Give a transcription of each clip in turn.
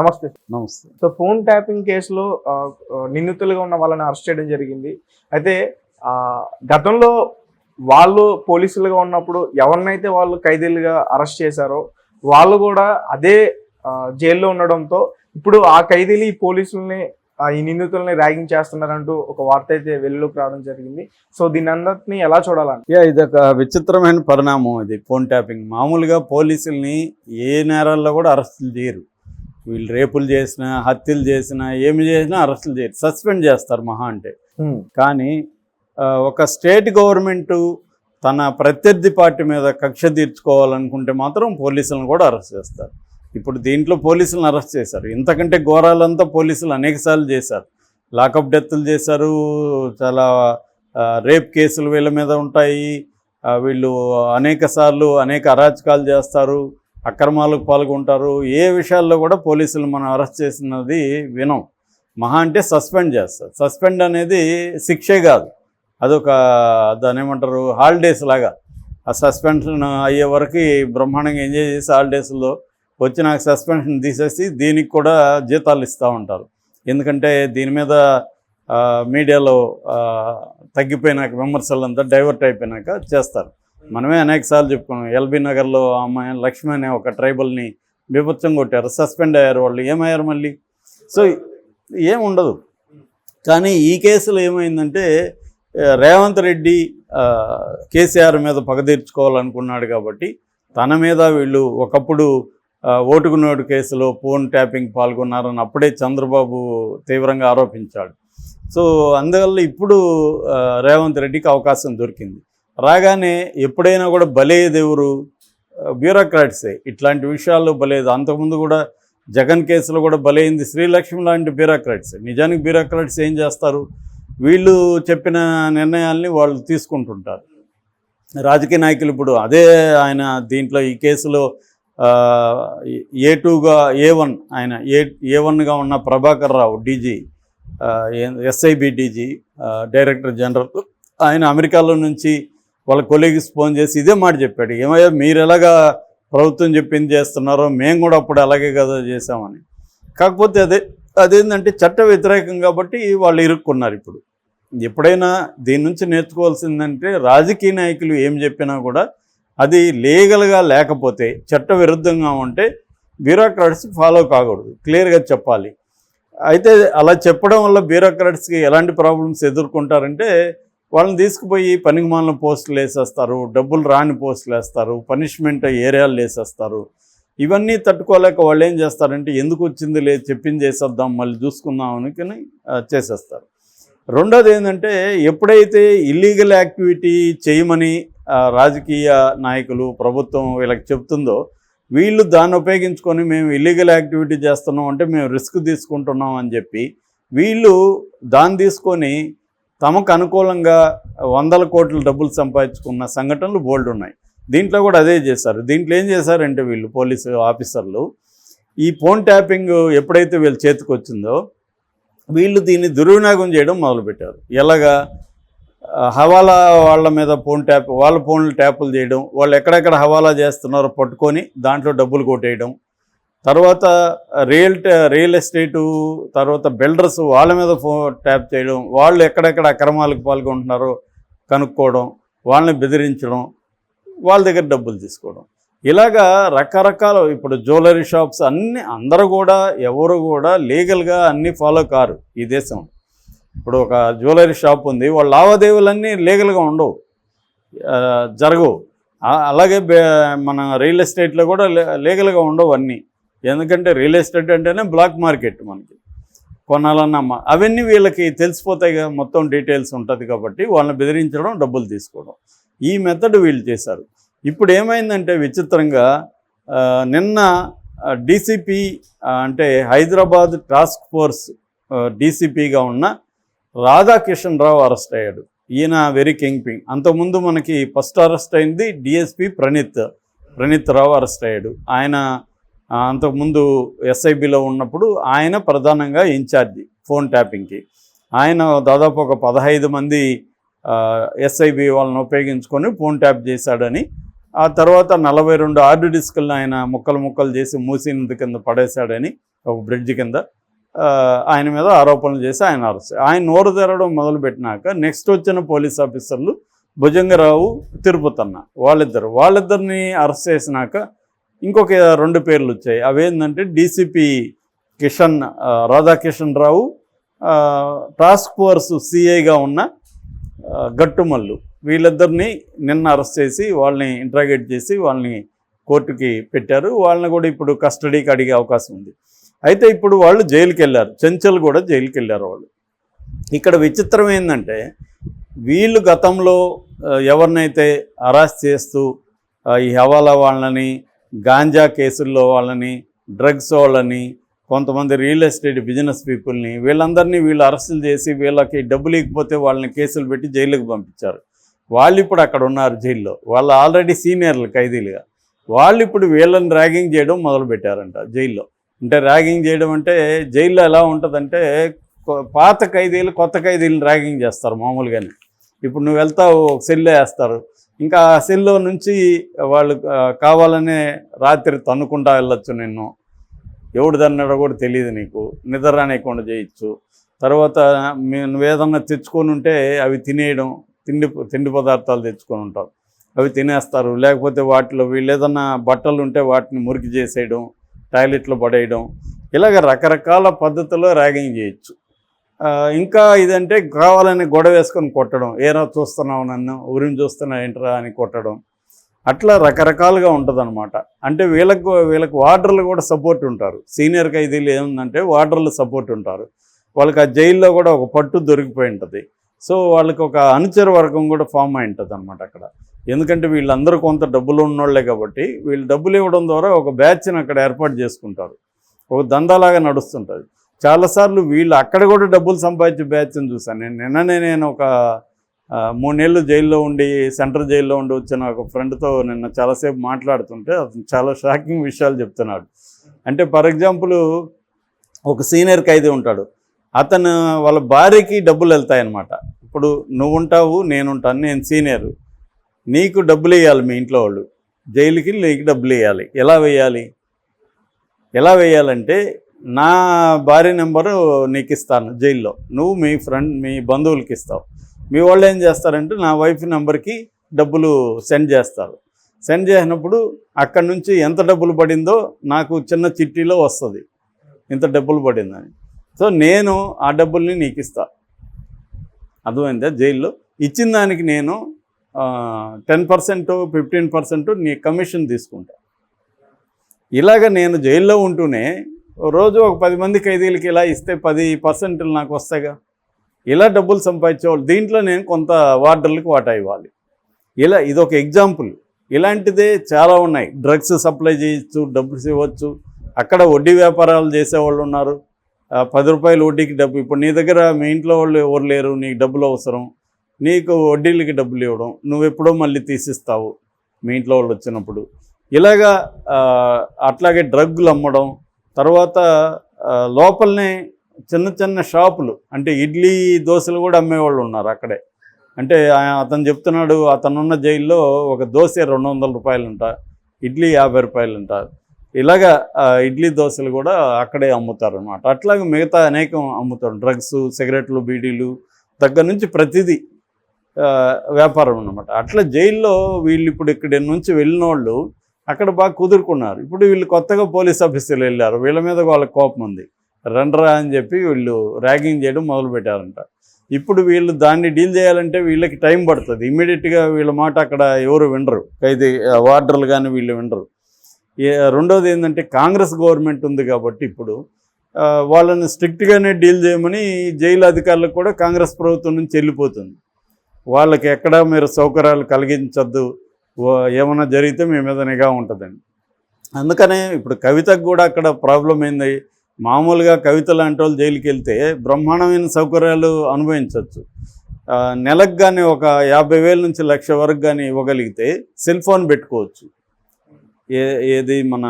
నమస్తే. నమస్తే. So phone tapping కేసులో నిందితులుగా ఉన్న వాళ్ళని అరెస్ట్ చేయడం జరిగింది. అయితే గతంలో వాళ్ళు పోలీసులుగా ఉన్నప్పుడు ఎవరినైతే వాళ్ళు ఖైదీలుగా అరెస్ట్ చేశారో వాళ్ళు కూడా అదే జైల్లో ఉండడంతో ఇప్పుడు ఆ ఖైదీలు ఈ పోలీసుల్ని ఈ నిందితుల్ని ర్యాగింగ్ చేస్తున్నారంటూ ఒక వార్త అయితే వెలుగులోకి రావడం జరిగింది. సో దీని అందరినీ ఎలా చూడాలని యా ఇది ఒక విచిత్రమైన పరిణామం ఇది ఫోన్ ట్యాపింగ్. మామూలుగా పోలీసుల్ని ఏ నేరాల్లో కూడా అరెస్టులు చేయరు. వీళ్ళు రేపులు చేసినా హత్యలు చేసినా ఏమి చేసినా అరెస్టులు చేయరు. సస్పెండ్ చేస్తారు మహా అంటే. కానీ ఒక స్టేట్ గవర్నమెంట్ తన ప్రత్యర్థి పార్టీ మీద కక్ష తీర్చుకోవాలనుకుంటే మాత్రం పోలీసులను కూడా అరెస్ట్ చేస్తారు. ఇప్పుడు దీంట్లో పోలీసులను అరెస్ట్ చేశారు. ఇంతకంటే ఘోరాలంతా పోలీసులు అనేకసార్లు చేశారు. లాకప్ డెత్లు చేశారు చాలా రేప్ కేసులు వీళ్ళ మీద ఉంటాయి. వీళ్ళు అనేక సార్లు అనేక అరాచకాలు చేస్తారు. అక్రమాలకు పాల్గొంటారు. ఏ విషయాల్లో కూడా పోలీసులు మనం అరెస్ట్ చేసినది వినం. మహా అంటే సస్పెండ్ చేస్తారు. సస్పెండ్ అనేది శిక్షే కాదు. అదొక దాని ఏమంటారు? హాలిడేస్ లాగా. ఆ సస్పెన్షన్ అయ్యే వరకు బ్రహ్మాండంగా ఎంజాయ్ చేసి హాలిడేస్లో వచ్చి నాకు సస్పెన్షన్ తీసేసి దీనికి కూడా జీతాలు ఇస్తూ ఉంటారు. ఎందుకంటే దీని మీద మీడియాలో తగ్గిపోయినాక తగ్గిపోయినాక విమర్శలంతా డైవర్ట్ అయిపోయినాక చేస్తారు. మనమే అనేక సార్లు చెప్పుకున్నాం. ఎల్బీ నగర్లో అమ్మాయి లక్ష్మి అనే ఒక ట్రైబల్ని బీభత్సం కొట్టారు సస్పెండ్ అయ్యారు వాళ్ళు. ఏమయ్యారు మళ్ళీ? సో ఏముండదు కానీ ఈ కేసులో ఏమైందంటే రేవంత్ రెడ్డి కేసీఆర్ మీద పగ తీర్చుకోవాలనుకున్నాడు కాబట్టి తన మీద వీళ్ళు ఒకప్పుడు ఓటుకు నోటు కేసులో ఫోన్ ట్యాపింగ్ పాల్గొన్నారని అప్పుడే చంద్రబాబు తీవ్రంగా ఆరోపించాడు. సో అందువల్ల ఇప్పుడు రేవంత్ రెడ్డికి అవకాశం దొరికింది. రాగానే ఎప్పుడైనా కూడా బలేది ఎవరు బ్యూరోక్రాట్సే. ఇట్లాంటి విషయాల్లో బలేదు అంతకుముందు కూడా జగన్ కేసులో కూడా బలైంది శ్రీలక్ష్మి లాంటి బ్యూరోక్రాట్స్. నిజానికి బ్యూరోక్రాట్స్ ఏం చేస్తారు? వీళ్ళు చెప్పిన నిర్ణయాల్ని వాళ్ళు తీసుకుంటుంటారు. రాజకీయ నాయకులు ఇప్పుడు అదే ఆయన దీంట్లో ఈ కేసులో ఏ టూగా ఏ వన్ ఆయన ఏ ఏ వన్గా ఉన్న Prabhakar Rao DG SIB DG director general ఆయన అమెరికాలో నుంచి వాళ్ళ కొలీగ్స్ ఫోన్ చేసి ఇదే మాట చెప్పాడు. ఏమయ్యా మీరు ఎలాగా ప్రభుత్వం చెప్పింది చేస్తున్నారో మేము కూడా అప్పుడు అలాగే కదా చేసామని కాకపోతే అదే అదేంటంటే చట్ట వ్యతిరేకం కాబట్టి వాళ్ళు ఇరుక్కున్నారు ఇప్పుడు. ఎప్పుడైనా దీని నుంచి నేర్చుకోవాల్సిందంటే రాజకీయ నాయకులు ఏం చెప్పినా కూడా అది లీగల్గా లేకపోతే చట్ట విరుద్ధంగా ఉంటే బ్యూరోక్రాట్స్ ఫాలో కాకూడదు. క్లియర్గా చెప్పాలి. అయితే అలా చెప్పడం వల్ల బ్యూరోక్రాట్స్కి ఎలాంటి ప్రాబ్లమ్స్ ఎదుర్కొంటారంటే వాళ్ళని తీసుకుపోయి పనికిమాలిన పోస్టులు వేసేస్తారు డబ్బులు రాని పోస్టులు వేస్తారు పనిష్మెంట్ ఏరియాలు వేసేస్తారు. ఇవన్నీ తట్టుకోలేక వాళ్ళు ఏం చేస్తారంటే ఎందుకు వచ్చింది లేదు చెప్పింది చేసేద్దాం మళ్ళీ చూసుకుందాం అనుకుని చేసేస్తారు. రెండోది ఏంటంటే ఎప్పుడైతే ఇల్లీగల్ యాక్టివిటీ చేయమని రాజకీయ నాయకులు ప్రభుత్వం వీళ్ళకి చెప్తుందో వీళ్ళు దాన్ని ఉపయోగించుకొని మేము ఇల్లీగల్ యాక్టివిటీ చేస్తున్నాం అంటే మేము రిస్క్ తీసుకుంటున్నాం అని చెప్పి వీళ్ళు దాన్ని తీసుకొని తమకు అనుకూలంగా వందల కోట్ల డబ్బులు సంపాదించుకున్న సంఘటనలు బోల్డ్ ఉన్నాయి. దీంట్లో కూడా అదే చేశారు. దీంట్లో ఏం చేశారంటే వీళ్ళు పోలీసు ఆఫీసర్లు ఈ ఫోన్ ట్యాపింగ్ ఎప్పుడైతే వీళ్ళ చేతికి వచ్చిందో వీళ్ళు దీన్ని దుర్వినియోగం చేయడం మొదలుపెట్టారు. ఎలాగా? హవాలా వాళ్ళ మీద ఫోన్ ట్యాప్ వాళ్ళ ఫోన్లు ట్యాపులు చేయడం వాళ్ళు ఎక్కడెక్కడ హవాలా చేస్తున్నారో పట్టుకొని దాంట్లో డబ్బులు కొట్టేయడం తర్వాత రియల్ రియల్ ఎస్టేటు తర్వాత బిల్డర్స్ వాళ్ళ మీద ఫో ట్యాప్ చేయడం వాళ్ళు ఎక్కడెక్కడ అక్రమాలకు పాల్గొంటున్నారో కనుక్కోవడం వాళ్ళని బెదిరించడం వాళ్ళ దగ్గర డబ్బులు తీసుకోవడం. ఇలాగా రకరకాల ఇప్పుడు జ్యువెలరీ షాప్స్ అన్నీ అందరూ కూడా ఎవరు కూడా లీగల్గా అన్నీ ఫాలో కారు ఈ దేశం. ఇప్పుడు ఒక జ్యువెలరీ షాప్ ఉంది వాళ్ళ లావాదేవీలన్నీ లీగల్గా ఉండవు జరగవు. అలాగే బే- మన రియల్ ఎస్టేట్లో కూడా లీగల్గా ఉండవు అన్నీ. ఎందుకంటే రియల్ ఎస్టేట్ అంటేనే బ్లాక్ మార్కెట్ మనకి. కొనాలన్నా అవన్నీ వీళ్ళకి తెలిసిపోతాయి కదా మొత్తం డీటెయిల్స్ ఉంటుంది కాబట్టి వాళ్ళని బెదిరించడం డబ్బులు తీసుకోవడం. ఈ మెథడ్ వీళ్ళు చేశారు. ఇప్పుడు ఏమైందంటే విచిత్రంగా నిన్న డీసీపీ అంటే హైదరాబాద్ టాస్క్ ఫోర్స్ డీసీపీగా ఉన్న రాధాకిషన్ రావు అరెస్ట్ అయ్యాడు. ఈయన వెరీ కింగ్ పింగ్ అంతకుముందు మనకి ఫస్ట్ అరెస్ట్ అయింది డిఎస్పి ప్రణీత్. ప్రణీత్ రావు అరెస్ట్ అయ్యాడు. ఆయన అంతకుముందు ఎస్ఐబిలో ఉన్నప్పుడు ఆయన ప్రధానంగా ఇన్ఛార్జి ఫోన్ ట్యాపింగ్కి. ఆయన దాదాపు ఒక పదహైదు మంది ఎస్ఐబి వాళ్ళని ఉపయోగించుకొని ఫోన్ ట్యాప్ చేశాడని ఆ తర్వాత నలభై రెండు ఆర్డు డిస్కులను ఆయన ముక్కలు ముక్కలు చేసి మూసినందు కింద పడేశాడని ఒక బ్రిడ్జ్ కింద ఆయన మీద ఆరోపణలు చేసి ఆయన అరెస్ట్ ఆయన నోరు తెరవడం మొదలుపెట్టినాక నెక్స్ట్ వచ్చిన పోలీస్ ఆఫీసర్లు భుజంగరావు తిరుపతన్న వాళ్ళిద్దరు. వాళ్ళిద్దరిని అరెస్ట్ చేసినాక ఇంకొక రెండు పేర్లు వచ్చాయి. అవేంటంటే DCP Kishan Radhakishan Rao task force సిఐగా ఉన్న గట్టుమల్లు. వీళ్ళిద్దరిని నిన్న అరెస్ట్ చేసి వాళ్ళని ఇంట్రాగేట్ చేసి వాళ్ళని కోర్టుకి పెట్టారు. వాళ్ళని కూడా ఇప్పుడు కస్టడీకి అడిగే అవకాశం ఉంది. అయితే ఇప్పుడు వాళ్ళు జైలుకి వెళ్ళారు చెంచల్ కూడా జైలుకి వెళ్ళారు వాళ్ళు. ఇక్కడ విచిత్రం ఏంటంటే వీళ్ళు గతంలో ఎవరినైతే అరెస్ట్ చేస్తూ ఈ హవాలా వాళ్ళని గాంజా కేసుల్లో వాళ్ళని డ్రగ్స్ వాళ్ళని కొంతమంది రియల్ ఎస్టేట్ బిజినెస్ పీపుల్ని వీళ్ళందరినీ వీళ్ళు అరెస్టులు చేసి వీళ్ళకి డబ్బులు ఇకపోతే వాళ్ళని కేసులు పెట్టి జైలుకి పంపించారు. వాళ్ళు ఇప్పుడు అక్కడ ఉన్నారు జైల్లో. వాళ్ళు ఆల్రెడీ సీనియర్లు ఖైదీలుగా. వాళ్ళు ఇప్పుడు వీళ్ళని ర్యాగింగ్ చేయడం మొదలుపెట్టారంట జైల్లో. అంటే ర్యాగింగ్ చేయడం అంటే జైల్లో ఎలా ఉంటుందంటే కొ- పాత ఖైదీలు కొత్త ఖైదీలను ర్యాగింగ్ చేస్తారు మామూలుగానే. ఇప్పుడు నువ్వు వెళ్తావు ఒక సెల్ వేస్తారు. ఇంకా ఆ సెల్లో నుంచి వాళ్ళు కావాలనే రాత్రి తన్నుకుంటా వెళ్ళొచ్చు నిన్ను. ఎవడు తన్నాడో కూడా తెలియదు నీకు. నిద్ర రానియకుండా చేయొచ్చు. తర్వాత మీ- నువ్వు ఏదన్నా తెచ్చుకొని ఉంటే అవి తినేయడం తిండి తిండి పదార్థాలు తెచ్చుకొని ఉంటావు. అవి తినేస్తారు. లేకపోతే వాటిలో వీళ్ళు ఏదన్నా బట్టలు ఉంటే వాటిని మురికి చేసేయడం టాయిలెట్లో పడేయడం. ఇలాగ రకరకాల పద్ధతుల్లో ర్యాగింగ్ చేయొచ్చు. ఇంకా ఇదంటే కావాలని గొడవ వేసుకొని కొట్టడం. ఏరా చూస్తున్నావు నన్ను? ఊరిని చూస్తున్నా ఏంట్రా అని కొట్టడం. అట్లా రకరకాలుగా ఉంటుందన్నమాట. అంటే వీళ్ళకు వీళ్ళకి వార్డర్లు కూడా సపోర్ట్ ఉంటారు. సీనియర్ ఖైదీలు ఏముందంటే వార్డర్లు సపోర్ట్ ఉంటారు. వాళ్ళకి ఆ జైల్లో కూడా ఒక పట్టు దొరికిపోయి ఉంటుంది. సో వాళ్ళకి ఒక అనుచర వర్గం కూడా ఫామ్ అయి ఉంటుంది అనమాట అక్కడ. ఎందుకంటే వీళ్ళందరూ కొంత డబ్బులు ఉన్నోళ్ళే కాబట్టి వీళ్ళు డబ్బులు ఇవ్వడం ద్వారా ఒక బ్యాచ్ని అక్కడ ఏర్పాటు చేసుకుంటారు. ఒక దందాలాగా నడుస్తుంటుంది. చాలాసార్లు వీళ్ళు అక్కడ కూడా డబ్బులు సంపాదించే బ్యాచ్ని చూసాను. నేను నిన్ననే నేను ఒక మూడేళ్ళు జైల్లో ఉండి సెంట్రల్ జైల్లో ఉండి వచ్చిన ఒక ఫ్రెండ్తో నిన్న చాలాసేపు మాట్లాడుతుంటే అతను చాలా షాకింగ్ విషయాలు చెప్తున్నాడు. అంటే ఫర్ ఎగ్జాంపుల్ ఒక సీనియర్ ఖైదీ ఉంటాడు. అతను వాళ్ళ భార్యకి డబ్బులు వెళ్తాయన్నమాట. ఇప్పుడు నువ్వు ఉంటావు నేను ఉంటాను నేను సీనియర్. నీకు డబ్బులు వేయాలి మీ ఇంట్లో వాళ్ళు. జైలుకి నీకు డబ్బులు వేయాలి. ఎలా వేయాలి? ఎలా వేయాలంటే నా భార్య నెంబరు నీకు ఇస్తాను జైల్లో. నువ్వు మీ ఫ్రెండ్ మీ బంధువులకి ఇస్తావు మీ వాళ్ళు ఏం చేస్తారంటే నా వైఫ్ నెంబర్కి డబ్బులు సెండ్ చేస్తారు. సెండ్ చేసినప్పుడు అక్కడి నుంచి ఎంత డబ్బులు పడిందో నాకు చిన్న చిట్టీలో వస్తుంది. ఇంత డబ్బులు పడిందని. సో నేను ఆ డబ్బుల్ని నీకు ఇస్తా అర్థమైందా? జైల్లో. ఇచ్చిన దానికి నేను టెన్ పర్సెంట్ ఫిఫ్టీన్ పర్సెంట్ నీ కమిషన్ తీసుకుంటా. ఇలాగ నేను జైల్లో ఉంటూనే రోజు ఒక పది మంది ఖైదీలకి ఇలా ఇస్తే పది పర్సెంట్లు నాకు వస్తాయిగా. ఇలా డబ్బులు సంపాదించేవాళ్ళు దీంట్లో నేను కొంత వార్డర్లకు వాటా ఇవ్వాలి. ఇలా ఇదొక ఎగ్జాంపుల్. ఇలాంటిదే చాలా ఉన్నాయి. డ్రగ్స్ సప్లై చేయొచ్చు డబ్బులు ఇవ్వచ్చు. అక్కడ వడ్డీ వ్యాపారాలు చేసేవాళ్ళు ఉన్నారు. పది రూపాయలు వడ్డీకి డబ్బు. ఇప్పుడు నీ దగ్గర మీ ఇంట్లో వాళ్ళు ఎవరు లేరు నీకు డబ్బులు అవసరం. నీకు వడ్డీలకి డబ్బులు ఇవ్వడం. నువ్వు ఎప్పుడో మళ్ళీ తీసిస్తావు మీ ఇంట్లో వాళ్ళు వచ్చినప్పుడు. ఇలాగా అట్లాగే డ్రగ్గులు అమ్మడం తర్వాత లోపలనే చిన్న చిన్న షాపులు. అంటే ఇడ్లీ దోశలు కూడా అమ్మేవాళ్ళు ఉన్నారు అక్కడే. అంటే అతను చెప్తున్నాడు అతనున్న జైల్లో ఒక దోశ రెండు వందల రూపాయలు అంట ఇడ్లీ యాభై రూపాయలు అంట ఇలాగా ఇడ్లీ దోశలు కూడా అక్కడే అమ్ముతారు అనమాట అట్లాగే మిగతా అనేకం అమ్ముతారు. డ్రగ్స్ సిగరెట్లు బీడీలు దగ్గర నుంచి ప్రతిదీ వ్యాపారం అన్నమాట. అట్లా జైల్లో వీళ్ళు ఇప్పుడు ఇక్కడి నుంచి వెళ్ళిన వాళ్ళు అక్కడ బాగా కుదురుకున్నారు. ఇప్పుడు వీళ్ళు కొత్తగా పోలీస్ ఆఫీసర్లు వెళ్ళారు. వీళ్ళ మీద వాళ్ళకి కోపం ఉంది. రండ్రా అని చెప్పి వీళ్ళు ర్యాగింగ్ చేయడం మొదలుపెట్టారంట. ఇప్పుడు వీళ్ళు దాన్ని డీల్ చేయాలంటే వీళ్ళకి టైం పడుతుంది. ఇమ్మీడియట్గా వీళ్ళ మాట అక్కడ ఎవరు వినరు. ఖైదీ వార్డర్లు కానీ వీళ్ళు వినరు. రెండోది ఏంటంటే కాంగ్రెస్ గవర్నమెంట్ ఉంది కాబట్టి ఇప్పుడు వాళ్ళని స్ట్రిక్ట్గానే డీల్ చేయమని జైలు అధికారులకు కూడా కాంగ్రెస్ ప్రభుత్వం నుంచి వెళ్ళిపోతుంది. వాళ్ళకి ఎక్కడ మీరు సౌకర్యాలు కలిగించొద్దు. ఓ- ఏమైనా జరిగితే మీ మీద నిఘా ఉంటుందండి. అందుకనే ఇప్పుడు కవితకు కూడా అక్కడ ప్రాబ్లం ఏంది? మామూలుగా కవిత లాంటి వాళ్ళు జైలుకి వెళ్తే బ్రహ్మాండమైన సౌకర్యాలు అనుభవించవచ్చు నెలకు కానీ ఒక యాభై వేల నుంచి లక్ష వరకు కానీ ఇవ్వగలిగితే సెల్ ఫోన్ పెట్టుకోవచ్చు. ఏ ఏది మన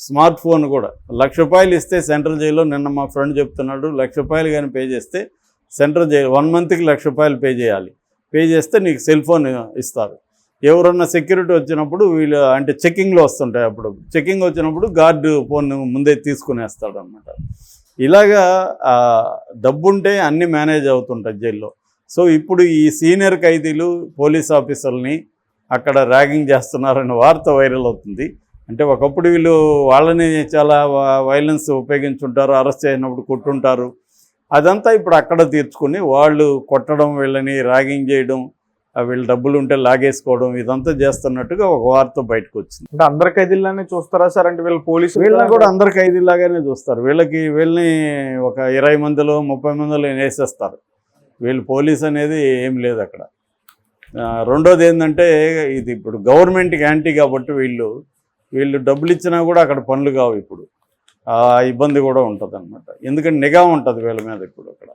స్మార్ట్ ఫోన్ కూడా. లక్ష రూపాయలు ఇస్తే సెంట్రల్ జైల్లో నిన్న మా ఫ్రెండ్ చెప్తున్నాడు లక్ష రూపాయలు కానీ పే చేస్తే సెంట్రల్ జైలు వన్ మంత్కి లక్ష రూపాయలు పే చేయాలి. పే చేస్తే నీకు సెల్ ఫోన్ ఇస్తారు. ఎవరన్నా సెక్యూరిటీ వచ్చినప్పుడు వీళ్ళు అంటే చెక్కింగ్లో వస్తుంటాయి అప్పుడు. చెక్కింగ్ వచ్చినప్పుడు గార్డు ఫోన్ ముందే తీసుకునేస్తాడు అనమాట ఇలాగా డబ్బుంటే అన్నీ మేనేజ్ అవుతుంటాయి జైల్లో. సో ఇప్పుడు ఈ సీనియర్ ఖైదీలు పోలీస్ ఆఫీసర్ని అక్కడ ర్యాగింగ్ చేస్తున్నారనే వార్త వైరల్ అవుతుంది. అంటే ఒకప్పుడు వీళ్ళు వాళ్ళని చాలా వైలెన్స్ ఉపయోగించుంటారు అరెస్ట్ చేసినప్పుడు కొట్టుంటారు. అదంతా ఇప్పుడు అక్కడ తీర్చుకుని వాళ్ళు కొట్టడం వీళ్ళని ర్యాగింగ్ చేయడం వీళ్ళు డబ్బులు ఉంటే లాగేసుకోవడం ఇదంతా చేస్తున్నట్టుగా ఒక వార్త బయటకు వచ్చింది అంటే అందరి ఖైదీల్లానే చూస్తారా సార్? అంటే వీళ్ళు పోలీసు వీళ్ళని కూడా అందరు ఖైదీలాగానే చూస్తారు. వీళ్ళకి వీళ్ళని ఒక ఇరవై మందిలో ముప్పై మందిలో వేసేస్తారు. వీళ్ళు పోలీస్ అనేది ఏం లేదు అక్కడ. రెండోది ఏంటంటే ఇది ఇప్పుడు గవర్నమెంట్కి యాంటీ కాబట్టి వీళ్ళు వీళ్ళు డబ్బులు ఇచ్చినా కూడా అక్కడ పనులు కావు ఇప్పుడు. ఇబ్బంది కూడా ఉంటుంది అనమాట ఎందుకంటే నిఘా ఉంటుంది వీళ్ళ మీద ఇప్పుడు అక్కడ.